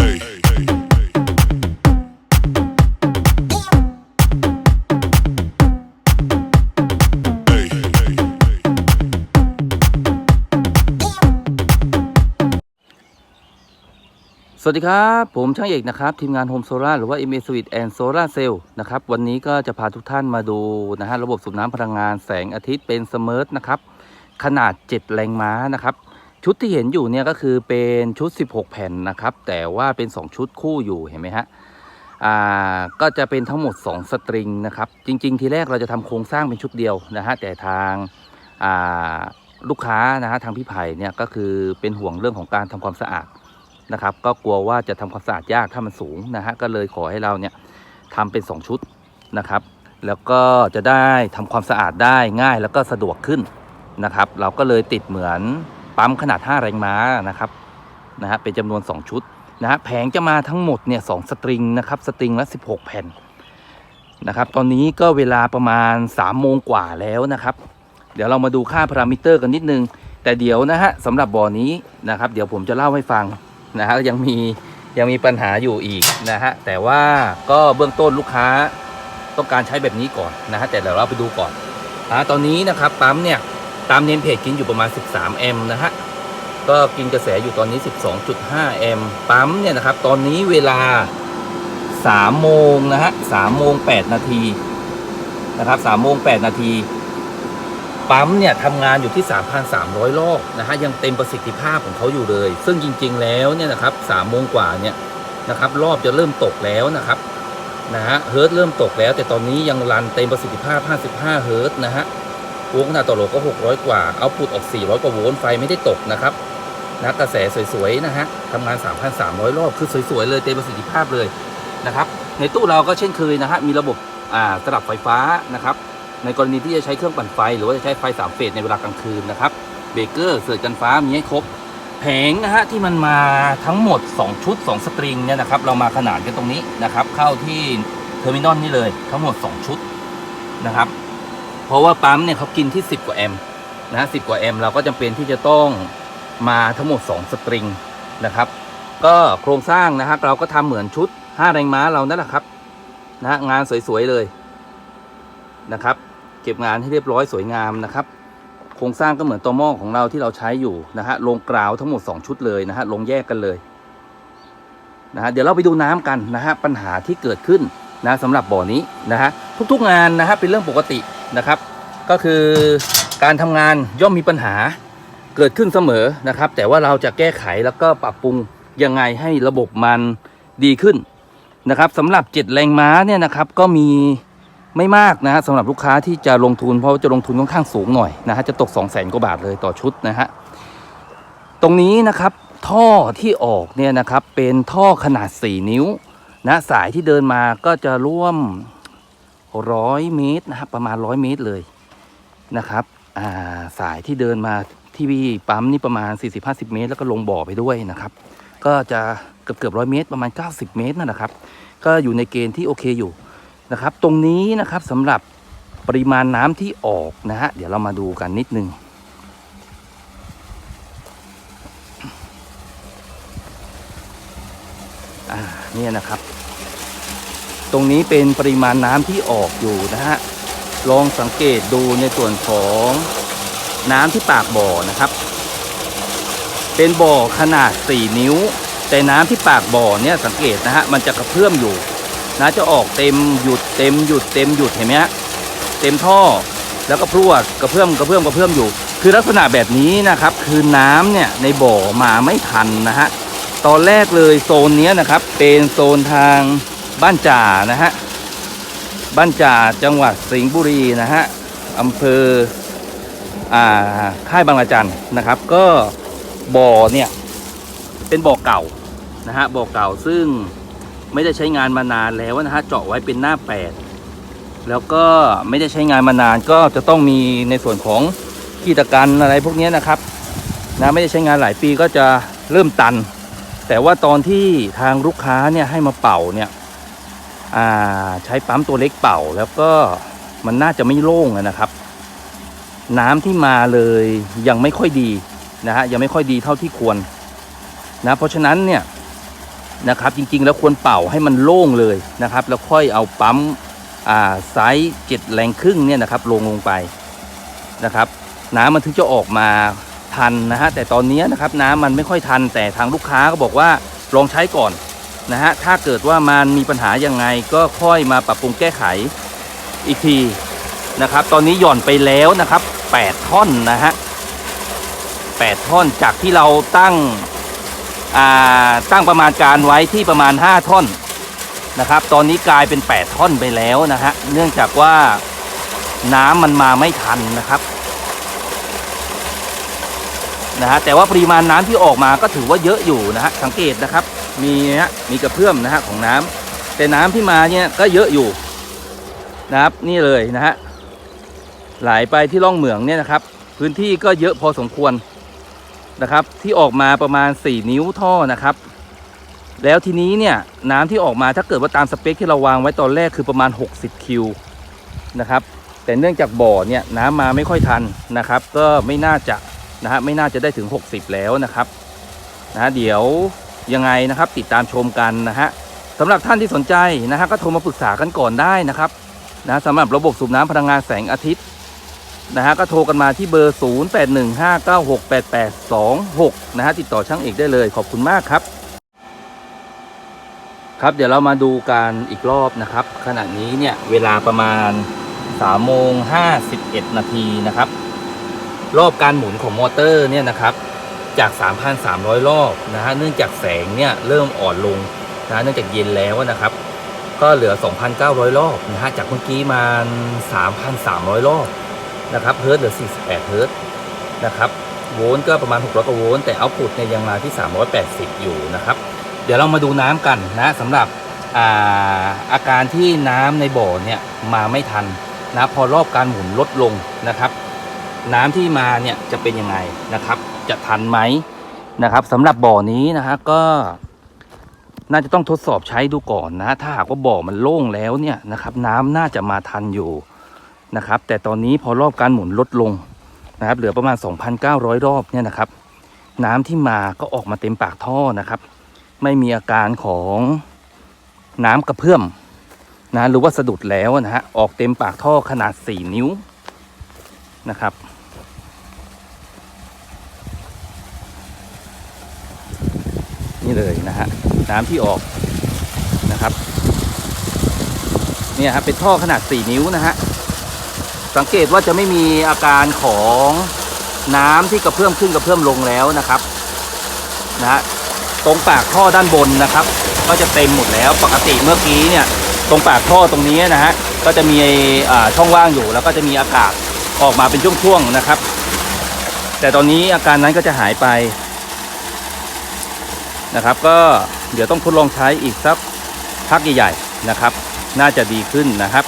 สวัสดีครับ ผมช่างเอกนะครับ ทีมงาน Home Solar หรือว่า MA Suite and Solar Cell นะครับ วันนี้ก็จะพาทุกท่านมาดูนะฮะระบบสูบน้ำพลังงานแสงอาทิตย์เป็นสม r t นะครับ ขนาด 7 แรงม้านะครับ ชุดที่เห็นอยู่เนี่ยก็คือเป็นชุด 16 แผ่นนะครับ แต่ว่าเป็น 2 ชุดคู่อยู่เห็นไหมฮะอ่าก็จะเป็นทั้งหมด 2 สตริงนะครับ จริง ๆ ทีแรกเราจะทำโครงสร้างเป็นชุดเดียวนะฮะแต่ทางอ่าลูกค้านะฮะทางพี่ไผ่เนี่ยก็คือเป็นห่วงเรื่องของการทำความสะอาดนะครับ ก็กลัวว่าจะทำความสะอาดยากถ้ามันสูงนะฮะก็เลยขอให้เราเนี่ยทำเป็น 2 ชุดนะครับ แล้วก็จะได้ทำความสะอาดได้ง่ายแล้วก็สะดวกขึ้นนะครับ เราก็เลยติดเหมือน ปั๊มขนาด 5 แรงม้านะครับนะฮะเป็นจำนวน 2 ชุดนะฮะแผงจะมาทั้งหมดเนี่ยสสตริงนะครับสตริงละ 16 แผ่นนะครับตอนนี้ก็เวลาประมาณ3โมงกว่าแล้วนะครับ เดี๋ยวเรามาดูค่าพารามิเตอร์กันนิดนึง แต่เดี๋ยวนะฮะสำหรับบ่อนี้นะครับเดี๋ยวผมจะเล่าให้ฟังนะฮะยังมียังมีปัญหาอยู่อีกนะฮะแต่ว่าก็เบื้องต้นลูกค้าต้องการใช้แบบนี้ก่อนนะฮะแต่เดี๋ยวเราไปดูก่อนอ่าตอนนี้นะครับปั๊มเนี่ย ตามเนมเพจกินอยู่ประมาณ 13 แอมป์นะฮะ ก็กินกระแสอยู่ตอนนี้ 12.5 แอมป์ปั๊มเนี่ยนะครับ ตอนนี้เวลา 3 โมงนะฮะ3โมง 8 นาทีนะครับ3โมง 8 นาทีปั๊มเนี่ยทำงานอยู่ที่ 3,300 รอบนะฮะยังเต็มประสิทธิภาพของเขาอยู่เลย ซึ่งจริง ๆ แล้วเนี่ยนะครับ3โมงกว่าเนี่ยนะครับรอบจะเริ่มตกแล้วนะครับนะฮะเฮิร์ตเริ่มตกแล้ว แต่ตอนนี้ยังรันเต็มประสิทธิภาพ 55 เฮิร์ตนะฮะ โวลต์ขนาดต่อโหลก็ 600 กว่าเอาพุดออก 400 กว่าโวลต์ไฟไม่ได้ตกนะครับนะกระแสสวยๆนะฮะทำงาน 3,300 รอบคือสวยๆเลยเต็มประสิทธิภาพเลยนะครับ ในตู้เราก็เช่นเคยนะฮะมีระบบอ่าสลับไฟฟ้านะครับ ในกรณีที่จะใช้เครื่องปั่นไฟ หรือว่าจะใช้ไฟสามเฟสในเวลากลางคืนนะครับเบเกอร์เสือกันฟ้ามีให้ครบแผงนะฮะที่มันมาทั้งหมด 2 ชุด 2 สตริงเนี่ยนะครับ เรามาขนาดกันตรงนี้นะครับ เข้าที่เทอร์มินอลนี่เลยทั้งหมด 2 ชุดนะครับ เพราะว่าปั๊มเนี่ยเขากินที่ 10 กว่าแอมนะฮะสิกว่าแอมเราก็จำเป็นที่จะต้องมาทั้งหมด 2 สตริงนะครับ ก็โครงสร้างนะครับ เราก็ทำเหมือนชุด 5 แรงม้าเรานั่นแหละครับนะฮะงานสวยๆเลยนะครับ เก็บงานให้เรียบร้อยสวยงามนะครับ โครงสร้างก็เหมือนตัวหม้อของเราที่เราใช้อยู่นะฮะลงกราวทั้งหมด 2 ชุดเลยนะฮะลงแยกกันเลยนะฮะเดี๋ยวเราไปดูน้ำกันนะฮะปัญหาที่เกิดขึ้นนะสำหรับบ่อนี้นะฮะทุกๆงานนะฮะเป็นเรื่องปกติ นะครับ ก็คือการทำงานย่อมมีปัญหาเกิดขึ้นเสมอนะครับ แต่ว่าเราจะแก้ไขแล้วก็ปรับปรุงยังไงให้ระบบมันดีขึ้นนะครับสำหรับ 7 แรงม้าเนี่ยนะครับก็มีไม่มากนะฮะสำหรับลูกค้าที่จะลงทุนเพราะว่าจะลงทุนค่อนข้างสูงหน่อยนะฮะจะตก 2 0 0แสนกว่าบาทเลยต่อชุดนะฮะตรงนี้นะครับท่อที่ออกเนี่ยนะครับเป็นท่อขนาด 4 นิ้วนะสายที่เดินมาก็จะร่วม ร้อยเมตรนะครับประมาณร้อยเมตรเลยนะครับาสายที่เดินมาที่ปั๊มนี่ประมาณ 40-50 เมตร แล้วก็ลงบ่อไปด้วยนะครับ ก็จะเกือบเกือบร้อยเมตร ประมาณ 90 เมตรนั่นแหละครับ ก็อยู่ในเกณฑ์ที่โอเคอยู่นะครับ ตรงนี้นะครับสำหรับปริมาณน้ำที่ออกนะฮะเดี๋ยวเรามาดูกันนิดนึงอ่าเนี่ยนะครับ ตรงนี้เป็นปริมาณน้ำที่ออกอยู่นะฮะ ลองสังเกตดูในส่วนของน้ำที่ปากบ่อนะครับ เป็นบ่อขนาด 4 นิ้ว แต่น้ำที่ปากบ่อเนี่ยสังเกตนะฮะมันจะกระเพื่อมอยู่นะจะออกเต็มหยุดเต็มหยุดเต็มหยุดเห็นไหมฮะเต็มท่อแล้วก็พรวดกระเพื่อมกระเพื่อมกระเพื่อมอยู่ คือลักษณะแบบนี้นะครับ คือน้ำเนี่ยในบ่อมาไม่ทันนะฮะตอนแรกเลยโซนนี้นะครับเป็นโซนทาง บ้านจ่านะฮะ บ้านจ่าจังหวัดสิงห์บุรีนะฮะอำเภออ่าค่ายบางระจันนะครับ ก็บ่อเนี่ยเป็นบ่อเก่านะฮะบ่อเก่าซึ่งไม่ได้ใช้งานมานานแล้วนะฮะเจาะไว้เป็นหน้าแปดแล้วก็ไม่ได้ใช้งานมานานก็จะต้องมีในส่วนของกีตกันอะไรพวกนี้นะครับนะไม่ได้ใช้งานหลายปีก็จะเริ่มตัน แต่ว่าตอนที่ทางลูกค้าเนี่ยให้มาเป่าเนี่ย ใช้ปั๊มตัวเล็กเป่า แล้วก็มันน่าจะไม่โล่งนะครับ น้ำที่มาเลยยังไม่ค่อยดีนะฮะยังไม่ค่อยดีเท่าที่ควรนะเพราะฉะนั้นเนี่ยนะครับจริงๆแล้วควรเป่าให้มันโล่งเลยนะครับ แล้วค่อยเอาปั๊มไซส์เจ็ดแรงครึ่งเนี่ยนะครับลงลงไปนะครับ น้ำมันถึงจะออกมาทันนะฮะแต่ตอนนี้นะครับน้ำมันไม่ค่อยทันแต่ทางลูกค้าก็บอกว่าลองใช้ก่อน นะฮะถ้าเกิดว่ามันมีปัญหายังไงก็ค่อยมาปรับปรุงแก้ไขอีกทีนะครับ ตอนนี้หย่อนไปแล้วนะครับ 8 ท่อนนะฮะ8ท่อนจากที่เราตั้งตั้งประมาณการไว้ที่ประมาณ 5 ท่อนนะครับ ตอนนี้กลายเป็น 8 ท่อนไปแล้วนะฮะเนื่องจากว่าน้ำมันมาไม่ทันนะครับนะฮะแต่ว่าปริมาณน้ำที่ออกมาก็ถือว่าเยอะอยู่นะฮะสังเกตนะครับ มีนะฮะมีกระเพื่อมนะฮะของน้ำแต่น้ำที่มาเนี่ยก็เยอะอยู่นะครับนี่เลยนะฮะไหลไปที่ร่องเหมืองเนี่ยนะครับ พื้นที่ก็เยอะพอสมควรนะครับ ที่ออกมาประมาณ 4 นิ้วท่อนะครับ แล้วทีนี้เนี่ยน้ำที่ออกมาถ้าเกิดว่าตามสเปคที่เราวางไว้ตอนแรกคือประมาณ 60 คิวนะครับ แต่เนื่องจากบ่อเนี่ยน้ำมาไม่ค่อยทันนะครับ ก็ไม่น่าจะนะฮะไม่น่าจะได้ถึง 60 แล้วนะครับนะเดี๋ยว ยังไงนะครับติดตามชมกันนะฮะสำหรับท่านที่สนใจนะฮะก็โทรมาปรึกษากันก่อนได้นะครับนะสำหรับระบบสูบน้ำพลังงานแสงอาทิตย์นะฮะก็โทรกันมาที่เบอร์ 0815968826 นะฮะติดต่อช่างเอกได้เลยขอบคุณมากครับ ครับเดี๋ยวเรามาดูกันอีกรอบนะครับ ขณะนี้เนี่ยเวลาประมาณ3โมง51นาทีนะครับ รอบการหมุนของมอเตอร์เนี่ยนะครับ จาก 3,300 รอบนะฮะเนื่องจากแสงเนี่ยเริ่มอ่อนลงนะฮะเนื่องจากเย็นแล้วนะครับ ก็เหลือ 2,900 รอบนะฮะจากเมื่อกี้มา 3,300 รอบนะครับเฮิร์ตเหลือ 48 เฮิร์ตนะครับโวลต์ก็ประมาณ 600กว่าโวลต์แต่เอาพุตเนี่ยยังมาที่ 380 อยู่นะครับ เดี๋ยวเรามาดูน้ำกันนะสำหรับอาอาการที่น้ำในบ่อเนี่ยมาไม่ทันนะพอรอบการหมุนลดลงนะครับ น้ำที่มาเนี่ยจะเป็นยังไงนะครับ จะทันไหมนะครับสำหรับบ่อนี้นะฮะก็ น่าจะต้องทดสอบใช้ดูก่อนนะถ้าหากว่าบ่อมันโล่งแล้วเนี่ยนะครับ น้ำน่าจะมาทันอยู่นะครับ แต่ตอนนี้พอรอบการหมุนลดลงนะครับ เหลือประมาณ 2,900 รอบเนี่ยนะครับ น้ำที่มาก็ออกมาเต็มปากท่อนะครับ ไม่มีอาการของน้ำกระเพื่อมนะหรือว่าสะดุดแล้วนะฮะออกเต็มปากท่อขนาด 4 นิ้วนะครับ เลยนะฮะน้ำที่ออกนะครับเนี่ยครับเป็นท่อขนาด 4 นิ้วนะฮะสังเกตว่าจะไม่มีอาการของน้ำที่กระเพื่อมขึ้นกระเพื่อมลงแล้วนะครับนะฮะตรงปากท่อด้านบนนะครับ ก็จะเต็มหมดแล้วปกติเมื่อกี้เนี่ยตรงปากท่อตรงนี้นะฮะก็จะมีอ่าช่องว่างอยู่แล้วก็จะมีอากาศออกมาเป็นช่วงๆนะครับ แต่ตอนนี้อาการนั้นก็จะหายไป นะครับ ก็เดี๋ยวต้องทดลองใช้อีกสักพักใหญ่ๆนะครับ น่าจะดีขึ้นนะครับ